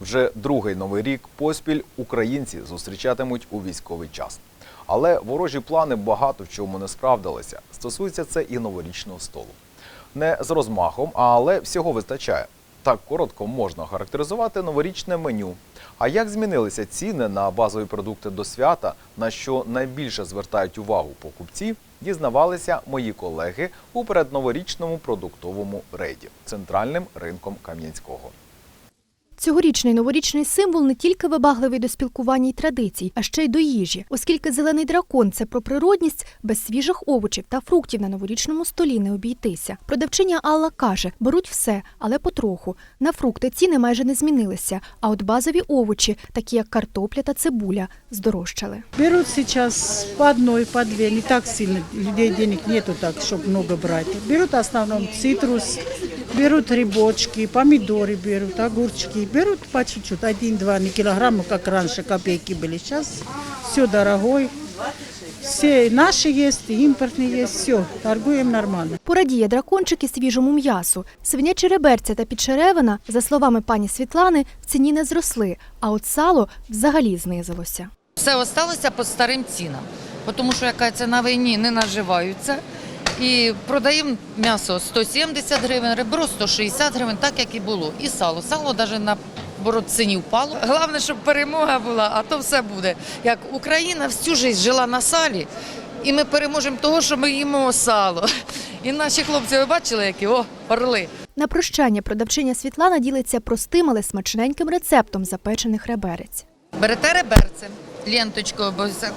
Вже другий новий рік поспіль українці зустрічатимуть у військовий час. Але ворожі плани багато в чому не справдилися. Стосується це і новорічного столу. Не з розмахом, але всього вистачає. Так коротко можна характеризувати новорічне меню. А як змінилися ціни на базові продукти до свята, на що найбільше звертають увагу покупці, дізнавалися мої колеги у передноворічному продуктовому рейді центральним ринком Кам'янського. Цьогорічний новорічний символ не тільки вибагливий до спілкування й традицій, а ще й до їжі, оскільки зелений дракон це про природність, без свіжих овочів та фруктів на новорічному столі не обійтися. Продавчиня Алла каже, беруть все, але потроху. На фрукти ціни майже не змінилися. А от базові овочі, такі як картопля та цибуля, здорожчали. Берут сейчас по одной, по две, не так сильно, людей денег нету так, чтобы много брать. Берут в основном цитрус, берут грибочки, помидоры берут, огурчики, берут по чуть-чуть, один-два не килограмма, как раньше копейки были. Сейчас все дорогой, все наши есть, и импортные есть, все, торгуем нормально. Порадіє дракончик і свіжому м'ясу. Свинячі реберця та підчеревина, за словами пані Світлани, в ціні не зросли, а от сало взагалі знизилося. Все осталося по старим цінам, тому що яка це на війні не наживаються. І продаємо м'ясо 170 гривень, ребро 160 гривень, так як і було. І сало. Сало навіть на борот ціні впало. Головне, щоб перемога була, а то все буде. Як Україна всю життя жила на салі, і ми переможемо того, що ми їмо сало. І наші хлопці, ви бачили, які о, орли. На прощання продавчиня Світлана ділиться простим, але смачненьким рецептом запечених реберець. Берете реберце, ленточкою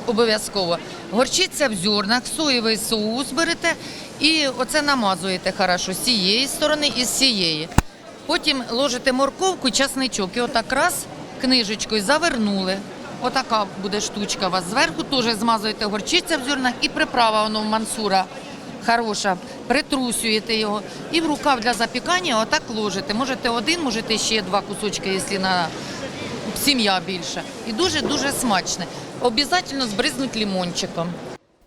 обов'язково- горчиця в зернах, соєвий соус берете і оце намазуєте хорошо з цієї сторони і з цієї. Потім ложите морковку часничок. І отак раз книжечкою завернули. Отака буде штучка у вас. Зверху теж змазуєте горчиця в зернах і приправа воно в мансура хороша. Притрусюєте його і в рукав для запікання отак ложите. Можете один, можете ще два кусочки, якщо на сім'я більша. І дуже-дуже смачне. Обязательно збризнуть лимончиком.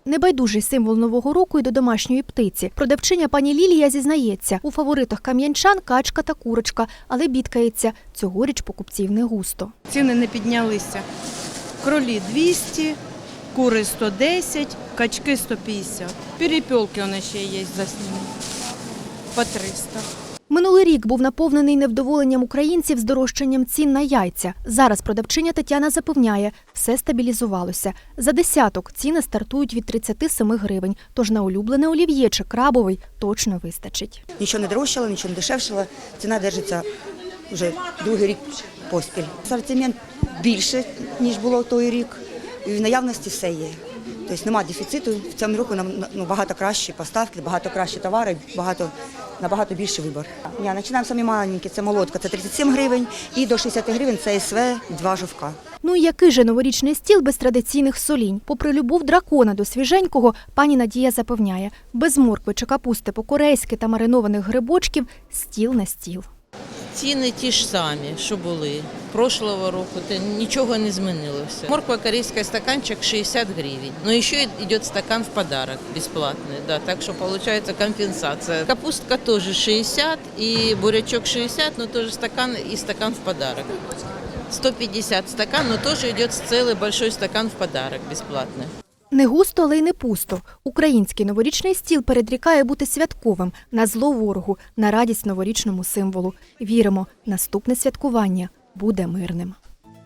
Небайдужий символ нового року і до домашньої птиці. Продавчиня пані Лілія зізнається, у фаворитах кам'янчан качка та курочка, але бідкається, цьогоріч покупців не густо. Ціни не піднялися. Кролі 200, кури 110, качки 150. Перепілки у нас ще є за. По 300. Минулий рік був наповнений невдоволенням українців з дорожчанням цін на яйця. Зараз продавчиня Тетяна запевняє, все стабілізувалося. За десяток ціни стартують від 37 гривень, тож на улюблене олів'є чи крабовий точно вистачить. Нічого не дорожчало, нічого не дешевшало. Ціна держиться вже другий рік поспіль. Асортимент більше, ніж було той рік. І в наявності все є. Тобто немає дефіциту. В цьому року нам ну, багато кращі поставки, багато кращі товари, багато, набагато більший вибір. Ні, починаємо самі маленькі. Це молотка, це 37 гривень, і до 60 гривень це СВ, два жовка. Ну і який же новорічний стіл без традиційних солінь? Попри любов дракона до свіженького, пані Надія запевняє, без моркви чи капусти по-корейськи та маринованих грибочків стіл на стіл. Ціни ті ж самі, що були. Прошлого року нічого не змінилося. Морква корейська стаканчик 60 гривень. Ну і ще йде стакан в подарок безплатний. Да, так що виходить компенсація. Капустка теж 60 і бурячок 60, ну теж стакан і стакан в подарок. 150 стакан, но тоже идет целый большой стакан в подарок бесплатный. Не густо, але й не пусто. Український новорічний стіл передрікає бути святковим на зло ворогу, на радість новорічному символу. Віримо, наступне святкування буде мирним.